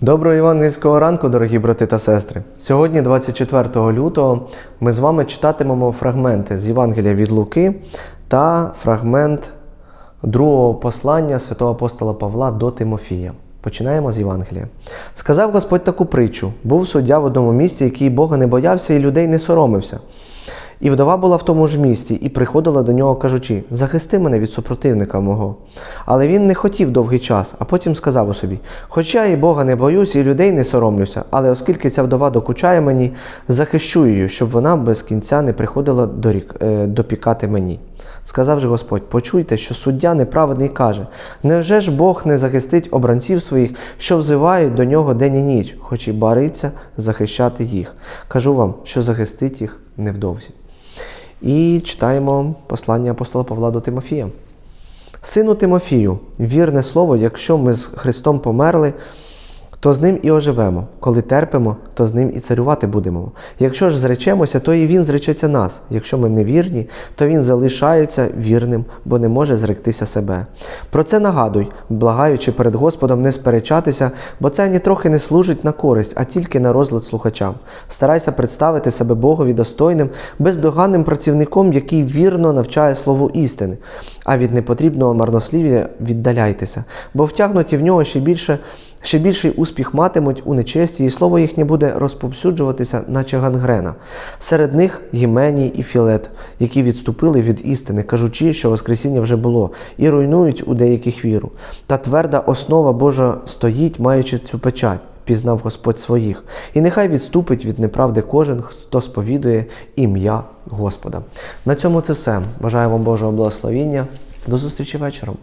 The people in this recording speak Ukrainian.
Доброго євангельського ранку, дорогі брати та сестри. Сьогодні, 24 лютого, ми з вами читатимемо фрагменти з Євангелія від Луки та фрагмент другого послання святого апостола Павла до Тимофія. Починаємо з Євангелія. Сказав Господь таку притчу: був суддя в одному місті, який Бога не боявся і людей не соромився. І вдова була в тому ж місті, і приходила до нього, кажучи: Захисти мене від супротивника мого. Але він не хотів довгий час, а потім сказав у собі: Хоча і Бога не боюсь, і людей не соромлюся, але оскільки ця вдова докучає мені, захищу її, щоб вона без кінця не приходила дорік, е, допікати мені. Сказав же Господь: почуйте, що суддя неправедний каже: невже ж Бог не захистить обранців своїх, що взивають до нього день і ніч, хоч і бариться захищати їх? Кажу вам, що захистить їх невдовзі. І читаємо послання апостола Павла до Тимофія. Сину Тимофію, вірне слово, якщо ми з Христом померли, то з ним і оживемо. Коли терпимо, то з ним і царювати будемо. Якщо ж зречемося, то і він зречеться нас. Якщо ми не вірні, то він залишається вірним, бо не може зректися себе. Про це нагадуй, благаючи перед Господом не сперечатися, бо це ані трохи не служить на користь, а тільки на розлад слухачам. Старайся представити себе Богові достойним, бездоганним працівником, який вірно навчає слову істини. А від непотрібного марнослів'я віддаляйтеся, бо втягнуті в нього ще більше. Ще більший успіх матимуть у нечесті, і слово їхнє буде розповсюджуватися, наче гангрена. Серед них Єменій і Філет, які відступили від істини, кажучи, що Воскресіння вже було, і руйнують у деяких віру. Та тверда основа Божа стоїть, маючи цю печать. Пізнав Господь своїх, і нехай відступить від неправди кожен, хто сповідує ім'я Господа. На цьому це все. Бажаю вам Божого благословіння. До зустрічі вечором.